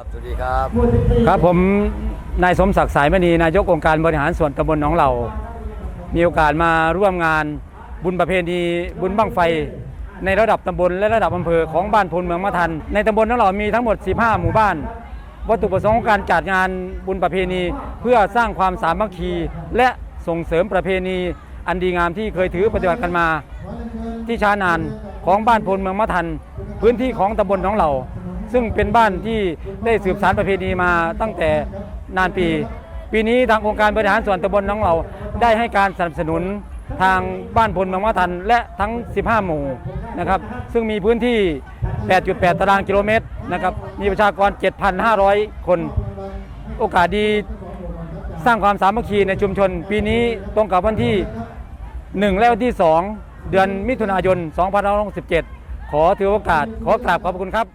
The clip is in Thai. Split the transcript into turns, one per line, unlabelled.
ครับสวัสดีครับ
ครับผมนายสมศักดิ์สายมณีนายกองค์การบริหารส่วนตำบลหนองเหล่า มีโอกาสมาร่วมงานบุญประเพณีบุญบั้งไฟ ในระดับตำบลและระดับอำเภอของบ้านพลเมืองมะทัน ในตำบลหนองเหล่ามีทั้งหมด 15 หมู่บ้าน วัตถุประสงค์ของการจัดงานบุญประเพณี เพื่อสร้างความสามัคคี และส่งเสริมประเพณี อันดีงามที่เคยถือปฏิบัติกันมา ที่ช้านานของบ้านพลเมืองมะทัน พื้นที่ของตำบลหนองเหล่า ซึ่งเป็นบ้านที่ได้สืบสานประเพณีมาตั้งแต่นานปี ปีนี้ทางองค์การบริหารส่วนตำบลหนองเหล่าได้ให้การสนับสนุนทางบ้านพลเมืองมะทันและทั้ง 15 หมู่นะครับซึ่งมีพื้นที่ 8.8 ตารางกิโลเมตรนะครับมีประชากร 7,500 คน โอกาสดีสร้างความสามัคคีในชุมชน ปีนี้ตรงกับวันที่ 1 และวันที่ 2 เดือนมิถุนายน 2567 ขอถือโอกาส ขอกราบขอบพระคุณครับ